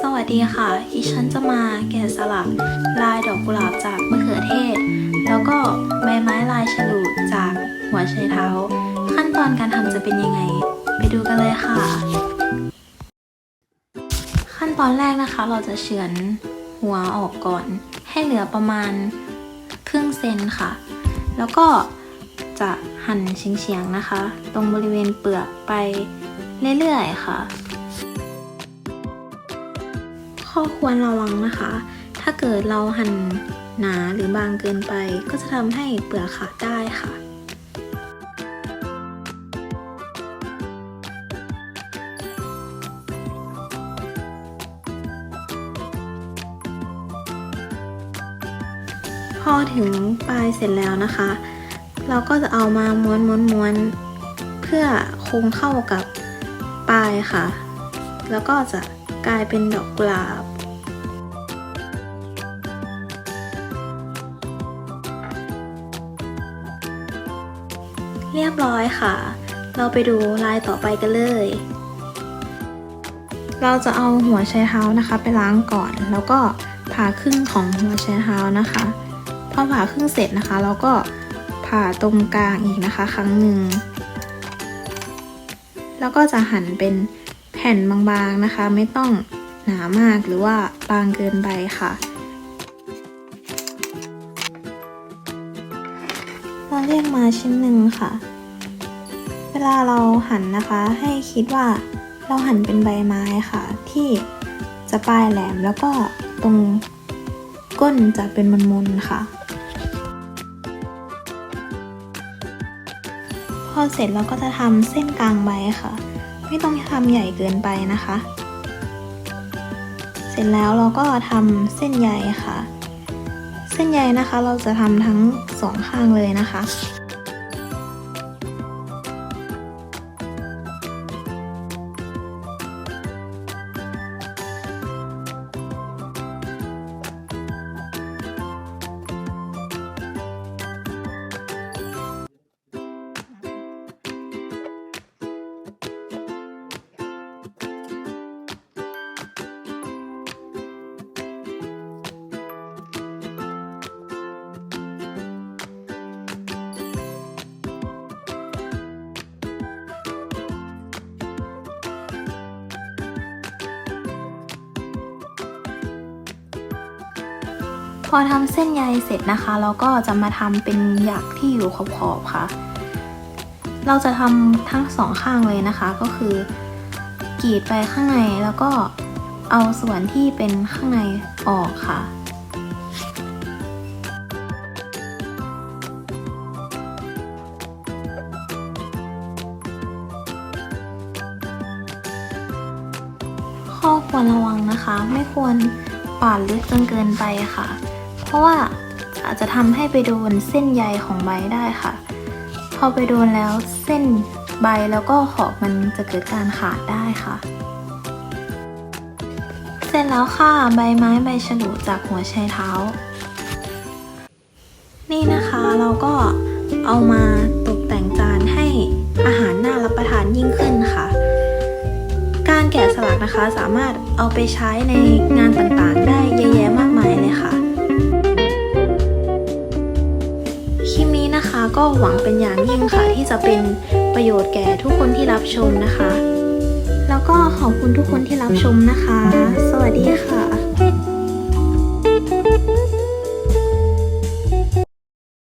สวัสดีค่ะดิฉันจะมาแกะสลักลายดอกกุหลาบจากมะเขือเทศ แล้วก็ใบไม้ลายฉลุจากหัวไชเท้า ขั้นตอนการทำจะเป็นยังไง ไปดูกันเลยค่ะ ขั้นตอนแรกนะคะ เราจะเฉือนหัวออกก่อน ให้เหลือประมาณครึ่งเซนค่ะ แล้วก็จะหั่นเฉียงๆนะคะ ตรงบริเวณเปลือกไปเรื่อยๆค่ะ ข้อควรระวังนะคะ ถ้าเกิดเราหั่นหนาหรือบางเกินไป ก็จะทำให้เปลือกขาดได้ค่ะพอถึงปลายเสร็จแล้วนะคะ เราก็จะเอามาม้วนม้วนม้วนเพื่อคงเข้ากับปลายค่ะ แล้วก็จะกลายเป็นดอกกุหลาบ เรียบร้อยค่ะ เราไปดูลายต่อไปกันเลย เราจะเอาหัวไชเท้านะคะ ไปล้างก่อน แล้วก็ผ่าครึ่งของหัวไชเท้านะคะ พอผ่าครึ่งเสร็จนะคะ เราก็ผ่าตรงกลางอีกนะคะ ครั้งหนึ่ง แล้วก็จะหั่นเป็นแผ่นบางๆนะคะ ไม่ต้องหนามากหรือว่าบางเกินไปค่ะ เรียกมาชิ้นหนึ่งค่ะ เวลาเราหั่นนะคะ ให้คิดว่าเราหั่นเป็นใบไม้ค่ะ ที่จะปลายแหลมแล้วก็ตรงก้นจะเป็นมนๆค่ะ พอเสร็จเราก็จะทำเส้นกลางใบค่ะ ไม่ต้องทำใหญ่เกินไปนะคะ เสร็จแล้วเราก็ทำเส้นใยค่ะ เส้นใยนะคะ เราจะทำทั้งสองข้างเลยนะคะ พอทำเส้นใยเสร็จนะคะ เราก็จะมาทำเป็นหยักที่อยู่ขอบๆค่ะ เราจะทำทั้งสองข้างเลยนะคะ ก็คือกรีดไปข้างในแล้วก็เอาส่วนที่เป็นข้างในออกค่ะข้อควรระวังนะคะ ไม่ควรปาดลึกจนเกินไปค่ะ เพราะว่าอาจจะทำให้ไปโดนเส้นใยของใบได้ค่ะ พอไปโดนแล้วเส้นใบแล้วก็ขอบมันจะเกิดการขาดได้ค่ะ เสร็จแล้วค่ะใบไม้ใบฉลุจากหัวไชเท้า นี่นะคะเราก็เอามาตกแต่งจานให้อาหารน่ารับประทานยิ่งขึ้นค่ะ การแกะสลักนะคะสามารถเอาไปใช้ในงานต่างๆ ได้เยอะแยะมากมายเลยค่ะ ก็หวังเป็นอย่างยิ่งค่ะ ที่จะเป็นประโยชน์แก่ทุกคนที่รับชมนะคะ แล้วก็ขอบคุณทุกคนที่รับชมนะคะ สวัสดีค่ะ